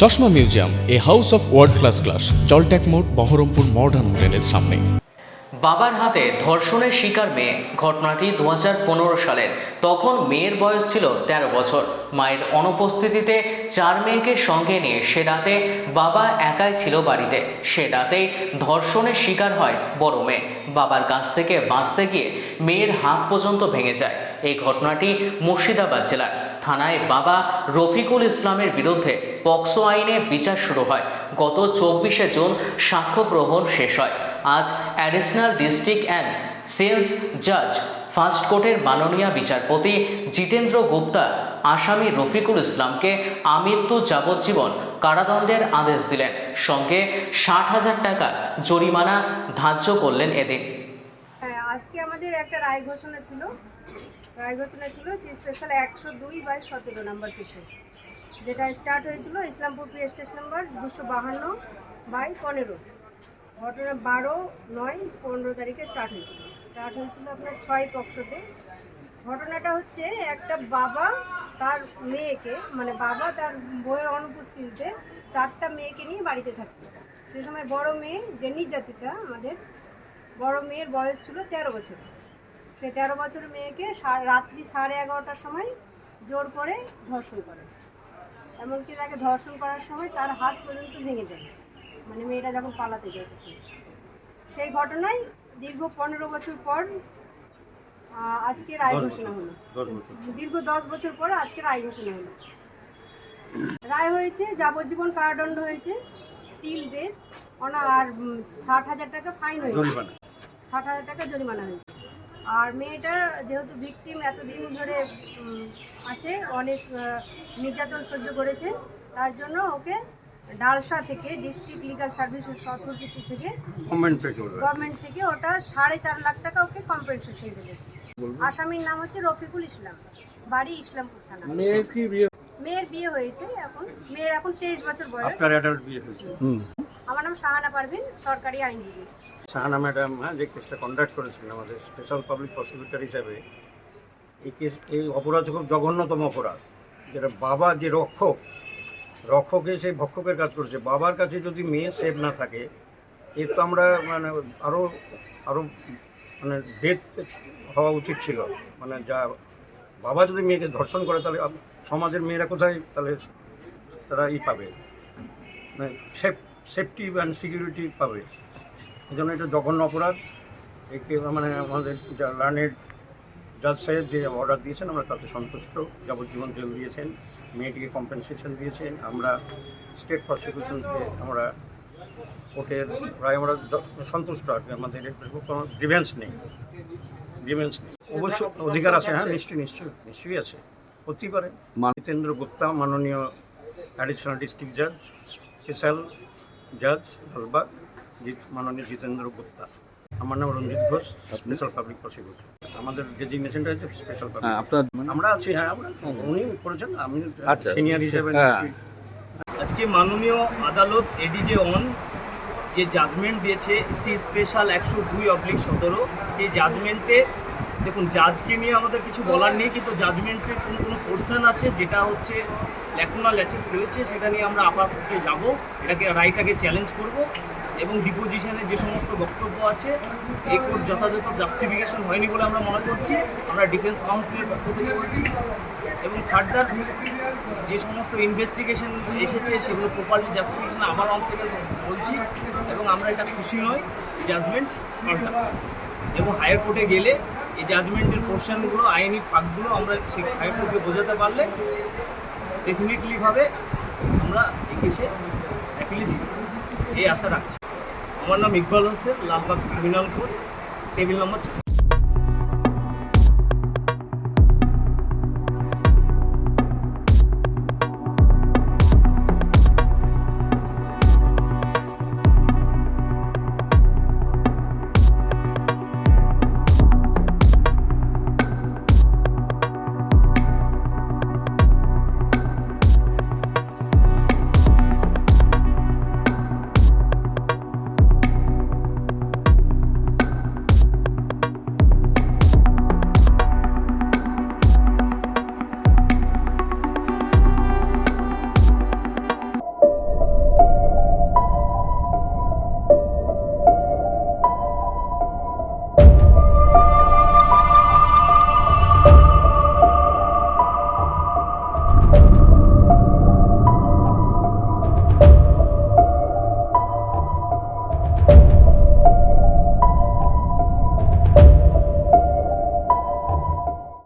চশমা museum, a house of world class class জলট্যাক মোড়, Baharampur modern হোটেলের সামনে। বাবার হাতে ধর্ষণের শিকার মেয়ে, ঘটনাটি দুহাজার পনেরো সালের। তখন মেয়ের বয়স ছিল ১৩ বছর। মায়ের অনুপস্থিতিতে চার মেয়েকে সঙ্গে নিয়ে সে রাতে বাবা একাই ছিল বাড়িতে। সে রাতেই ধর্ষণের শিকার হয় বড় মেয়ে। বাবার কাছ থেকে বাঁচতে গিয়ে মেয়ের হাত পর্যন্ত ভেঙে যায়। এই ঘটনাটি মুর্শিদাবাদ জেলার। থানায় বাবা রফিকুল ইসলামের বিরুদ্ধে পক্সো আইনে বিচার শুরু হয়। গত চব্বিশে জুন সাক্ষ্য গ্রহণ শেষ হয়। আজ অ্যাডিশনাল ডিস্ট্রিক্ট অ্যান্ড সেন্স জাজ ফার্স্ট কোর্টের মাননীয় বিচারপতি জিতেন্দ্র গুপ্তা আসামি রফিকুল ইসলামকে আমৃত্যু যাবজ্জীবন কারাদণ্ডের আদেশ দিলেন। সঙ্গে ষাট হাজার টাকা জরিমানা ধার্য করলেন এদিন। হ্যাঁ আজকে আমাদের একটা রায় ঘোষণা ছিল। রায় ঘোষণা ছিল সেই স্পেশাল একশো দুই বাই সতেরো নম্বর কেসে যেটা স্টার্ট হয়েছিল ইসলামপুর পিএস কেস নাম্বার দুশো বাহান্ন বাই পনেরো। ঘটনা বারো নয় পনেরো তারিখে স্টার্ট হয়েছিল। স্টার্ট হয়েছিল আপনার ছয় পক্ষতে। ঘটনাটা হচ্ছে একটা বাবা তার মেয়েকে মানে বাবা তার বইয়ের অনুপস্থিতিতে চারটা মেয়েকে নিয়ে বাড়িতে থাকতো। সে সময় বড় মেয়ে যে নির্যাতিতা আমাদের, বড় মেয়ের বয়স ছিল তেরো বছর। সে তেরো বছর মেয়েকে রাত্রি সাড়ে এগারোটার সময় জোর করে ধর্ষণ করে। এমনকি তাকে ধর্ষণ করার সময় তার হাত পর্যন্ত ভেঙে দেয়। মানে মেয়েটা যখন পালাতে যায় সেই ঘটনায় দীর্ঘ পনেরো বছর পর আজকে রায় ঘোষণা হলো। দীর্ঘ দশ বছর পর আজকে রায় ঘোষণা হলো। রায় হয়েছে যাবজ্জীবন কারাদণ্ড হয়েছে টিল ডেথ আর ষাট হাজার টাকা ফাইন হয়েছে। ষাট হাজার টাকা জরিমানা হয়েছে। আর মেয়েটা যেহেতু ভিকটিম এতদিন ধরে আছে অনেক নির্যাতন সহ্য করেছে তার জন্য ওকে ডালসা থেকে ডিস্ট্রিক্ট লিগাল সার্ভিসেস অথরিটি থেকে গভর্নমেন্ট থেকে ওটা সাড়ে চার লাখ টাকা ওকে কম্পেনসেশন দেবে। আসামির নাম হচ্ছে রফিকুল ইসলাম বাড়ি ইসলামপুর থানা। মেয়ের বিয়ে? মেয়ের বিয়ে হয়েছে এখন মেয়ের এখন তেইশ বছর বয়স। আপনার অ্যাডাল্ট বিয়ে হয়েছে। আমার নাম শাহানা পারভিন, সরকারি আইনজীবী। শাহানা ম্যাডাম হ্যাঁ যে কেসটা কন্ডাক্ট করেছিলেন আমাদের স্পেশাল পাবলিক প্রসিকিউটর হিসাবে, এই কেস, এই অপরাধ খুব জঘন্যতম অপরাধ। যেটা বাবা যে রক্ষক, রক্ষকে সেই ভক্ষকের কাজ করেছে। বাবার কাছে যদি মেয়ে সেভ না থাকে এর তো আমরা মানে আরও আরও মানে ডেথ হওয়া উচিত ছিল। মানে যা, বাবা যদি মেয়েকে ধর্ষণ করে, তাহলে সমাজের মেয়েরা কোথায় তাহলে তারা ই পাবে? মানে সেফ সেফটি অ্যান্ড সিকিউরিটি পাবে। এই জন্য এটা জঘন্য অপরাধ। একে মানে আমাদের যা লার্নেড জাজ সাহেব যে অর্ডার দিয়েছেন আমরা তাতে সন্তুষ্ট। যাবজ্জীবন জেল দিয়েছেন মেয়েটিকে কম্পেনসেশন দিয়েছেন। আমরা স্টেট প্রসিকিউশন থেকে আমরা কোর্টের প্রায় আমরা সন্তুষ্ট। আর কি আমাদের কোনো গ্রিভেন্স নেই। গ্রিভেন্স নেই। অবশ্য অধিকার আছে হ্যাঁ নিশ্চয়ই নিশ্চয়ই নিশ্চয়ই আছে। হতেই পারে জিতেন্দ্র গুপ্তা মাননীয় অ্যাডিশনাল ডিস্ট্রিক্ট জাজ স্পেশাল জাজ লালবাগ মাননীয় জিতেন্দ্র গুপ্তা। আমার নাম Ranjit Ghosh special public prosecutor আমাদের ডেজিগনেশনটা হচ্ছে স্পেশাল পাবলিক আপনার আমরা আছি হ্যাঁ আমরা উনি করেছেন আমি আচ্ছা। সিনিয়র হিসেবে হ্যাঁ। আজকে মাননীয় আদালত এডিজে অন যে জাজমেন্ট দিয়েছে সি স্পেশাল একশো দুই অবলিক সতেরো সেই জাজমেন্টে দেখুন জাজকে নিয়ে আমাদের কিছু বলার নেই, কিন্তু জাজমেন্টের কোনো কোনো পোর্শন আছে, যেটা হচ্ছে ল্যাকুনা ল্যাচেস রয়েছে, সেটা নিয়ে আমরা আপাতত যাব, এটাকে রায়টাকে চ্যালেঞ্জ করব, এবং ডিপোজিশনের যে সমস্ত বক্তব্য আছে, এই কোর্ট যথাযথ জাস্টিফিকেশন হয়নি বলে আমরা মনে করছি, আমরা ডিফেন্স কাউন্সিলের পক্ষ থেকে বলছি, এবং ফার্দার যে সমস্ত ইনভেস্টিগেশন এসেছে, সেগুলো প্রপারলি জাস্টিফিকেশন অংশ থেকে বলছি, এবং আমরা এটা খুশি নই জাজমেন্ট এবং হায়ার কোর্টে গেলে এই জাজমেন্টের পোর্শনগুলো আইনি ফাঁকগুলো আমরা সেই হাইকোর্টকে বোঝাতে পারলে ডেফিনেটলিভাবে আমরা এই কেসে অ্যাপিলে এই আশা রাখছি। আমার নাম Iqbal Hossain, Lalbagh criminal court table number